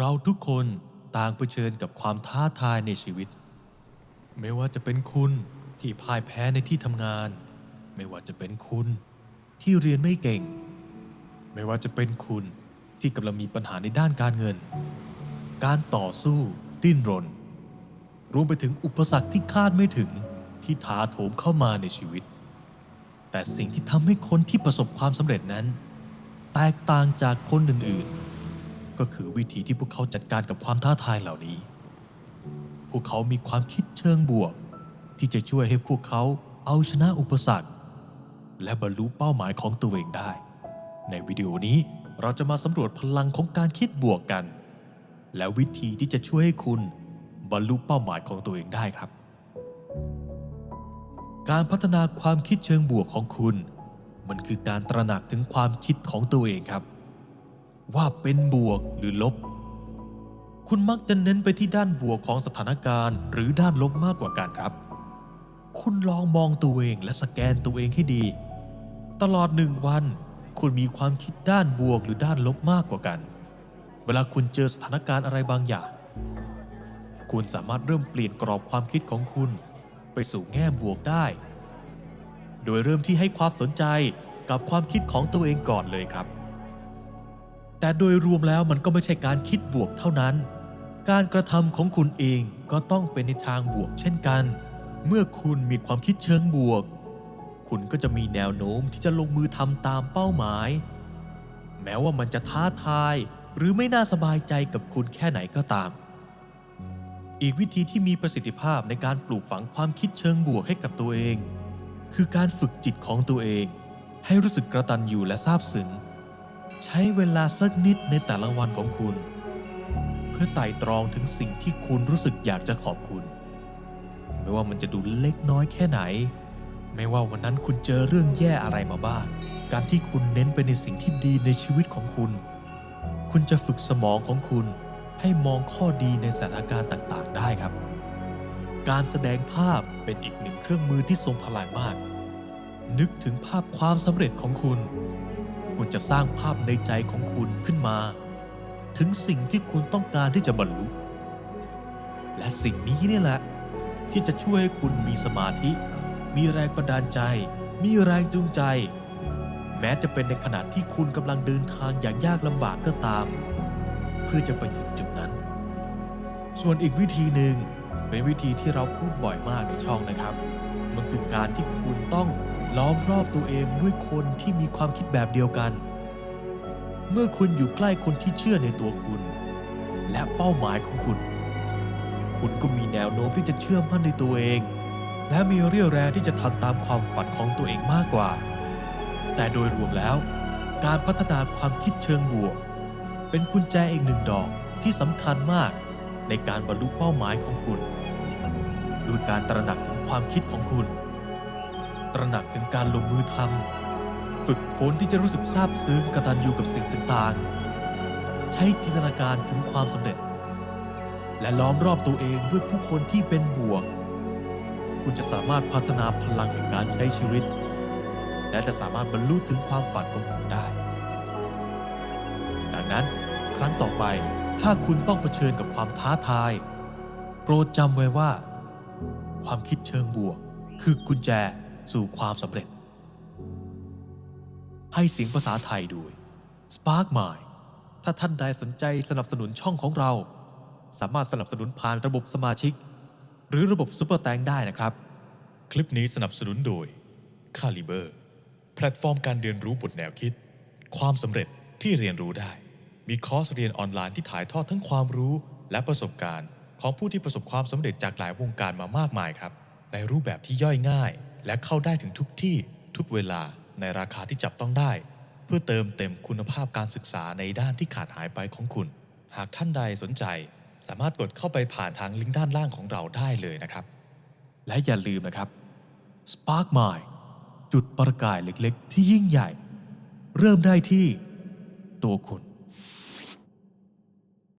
เราทุกคนต่างเผชิญกับความท้าทายในชีวิต ไม่ว่าจะเป็นคุณที่พ่ายแพ้ในที่ทำงาน ไม่ว่าจะเป็นคุณที่เรียนไม่เก่ง ไม่ว่าจะเป็นคุณที่กำลังมีปัญหาในด้านการเงิน การต่อสู้ ดิ้นรน รวมไปถึงอุปสรรคที่คาดไม่ถึงที่ถาโถมเข้ามาในชีวิต แต่สิ่งที่ทำให้คนที่ประสบความสำเร็จนั้น แตกต่างจากคนอื่นๆ ก็คือวิธีที่พวกเขาจัดการกับความท้าทายเหล่านี้ พวกเขามีความคิดเชิงบวก ที่จะช่วยให้พวกเขาเอาชนะอุปสรรค และบรรลุเป้าหมายของตัวเองได้ ในวิดีโอนี้เราจะมาสำรวจพลังของการคิดบวกกัน และวิธีที่จะช่วยให้คุณบรรลุเป้าหมายของตัวเองได้ครับ การพัฒนาความคิดเชิงบวกของคุณ มันคือการตระหนักถึงความคิดของตัวเองครับ ว่าเป็นบวกหรือลบ คุณมักจะเน้นไปที่ด้านบวกของสถานการณ์ หรือด้านลบมากกว่ากันครับ คุณลองมองตัวเองและสแกนตัวเองให้ดี ตลอดหนึ่งวัน คุณมีความคิดด้านบวกหรือด้านลบมากกว่ากัน เวลาคุณเจอสถานการณ์อะไรบางอย่าง คุณสามารถเริ่มเปลี่ยนกรอบความคิดของคุณ ไปสู่แง่บวกได้ โดยเริ่มที่ให้ความสนใจกับความคิดของตัวเองก่อนเลยครับ แต่โดยรวมแล้วมันก็ไม่ใช่การคิดบวกเท่านั้น การกระทำของคุณเองก็ต้องเป็นในทางบวกเช่นกัน เมื่อคุณมีความคิดเชิงบวก คุณก็จะมีแนวโน้มที่จะลงมือทำตามเป้าหมาย แม้ว่ามันจะท้าทายหรือไม่น่าสบายใจกับคุณแค่ไหนก็ตาม อีกวิธีที่มีประสิทธิภาพในการปลูกฝังความคิดเชิงบวกให้กับตัวเอง คือการฝึกจิตของตัวเอง ให้รู้สึกกระตันอยู่และซาบซึ้ง ใช้เวลาสักนิดในแต่ละวันของคุณ เพื่อไต่ตรองถึงสิ่งที่คุณรู้สึกอยากจะขอบคุณ ไม่ว่ามันจะดูเล็กน้อยแค่ไหน ไม่ว่าวันนั้นคุณเจอเรื่องแย่อะไรมาบ้าง การที่คุณเน้นไปในสิ่งที่ดีในชีวิตของคุณ คุณจะฝึกสมองของคุณให้มองข้อดีในสถานการณ์ต่างๆ ได้ครับ การแสดงภาพเป็นอีกหนึ่งเครื่องมือที่ทรงพลังมาก นึกถึงภาพความสำเร็จของคุณ คุณจะสร้างภาพในใจของคุณขึ้นมา ถึงสิ่งที่คุณต้องการที่จะบรรลุ และสิ่งนี้นี่แหละ ที่จะช่วยให้คุณมีสมาธิ มีแรงบันดาลใจ มีแรงจูงใจ แม้จะเป็นในขณะที่คุณกำลังเดินทางอย่างยากลำบากก็ตาม เพื่อจะไปถึงจุดนั้น ส่วนอีกวิธีหนึ่งเป็นวิธีที่เราพูดบ่อยมากในช่องนะครับ มันคือการที่คุณต้อง ล้อมรอบตัวเองด้วยคนที่มีความคิดแบบเดียวกัน เมื่อคุณอยู่ใกล้คนที่เชื่อในตัวคุณ และเป้าหมายของคุณ คุณก็มีแนวโน้มที่จะเชื่อมั่นในตัวเอง และมีเรี่ยวแรงที่จะทำตามความฝันของตัวเองมากกว่า แต่โดยรวมแล้ว การพัฒนาความคิดเชิงบวก เป็นกุญแจอีกหนึ่งดอกที่สำคัญมากในการบรรลุเป้าหมายของคุณด้วยการตระหนักถึงความคิดของคุณ ตระหนักถึงการลงมือทำฝึกฝนที่จะรู้สึกซาบซึ้งกตัญญูกับสิ่งต่างๆ ใช้จินตนาการถึงความสำเร็จ และล้อมรอบตัวเองด้วยผู้คนที่เป็นบวก คุณจะสามารถพัฒนาพลังแห่งการใช้ชีวิต และจะสามารถบรรลุถึงความฝันของคุณได้ ดังนั้นครั้งต่อไปถ้าคุณต้องเผชิญกับความท้าทาย โปรดจำไว้ว่า ความคิดเชิงบวก คือกุญแจ สู่ความสำเร็จ ให้เสียงภาษาไทยโดย Spark Mind ถ้าท่านใดสนใจสนับสนุนช่องของเรา สามารถสนับสนุนผ่านระบบสมาชิก หรือระบบซุปเปอร์แตงได้นะครับ คลิปนี้สนับสนุนโดย Caliber แพลตฟอร์มการเรียนรู้บทแนวคิด ความสำเร็จที่เรียนรู้ได้ มีคอร์สเรียนออนไลน์ที่ถ่ายทอดทั้งความรู้และประสบการณ์ ของผู้ที่ประสบความสำเร็จจากหลายวงการมามากมายครับ ในรูปแบบที่ย่อยง่าย และเข้าได้ถึงทุกที่ทุกเวลาในราคาที่จับต้องได้ เพื่อเติมเต็มคุณภาพการศึกษาในด้านที่ขาดหายไปของคุณ หากท่านใดสนใจ สามารถกดเข้าไปผ่านทางลิงก์ด้านล่างของเราได้เลยนะครับ และอย่าลืมนะครับ Spark Mind จุดประกายเล็กๆ ที่ยิ่งใหญ่ เริ่มได้ที่ตัวคุณ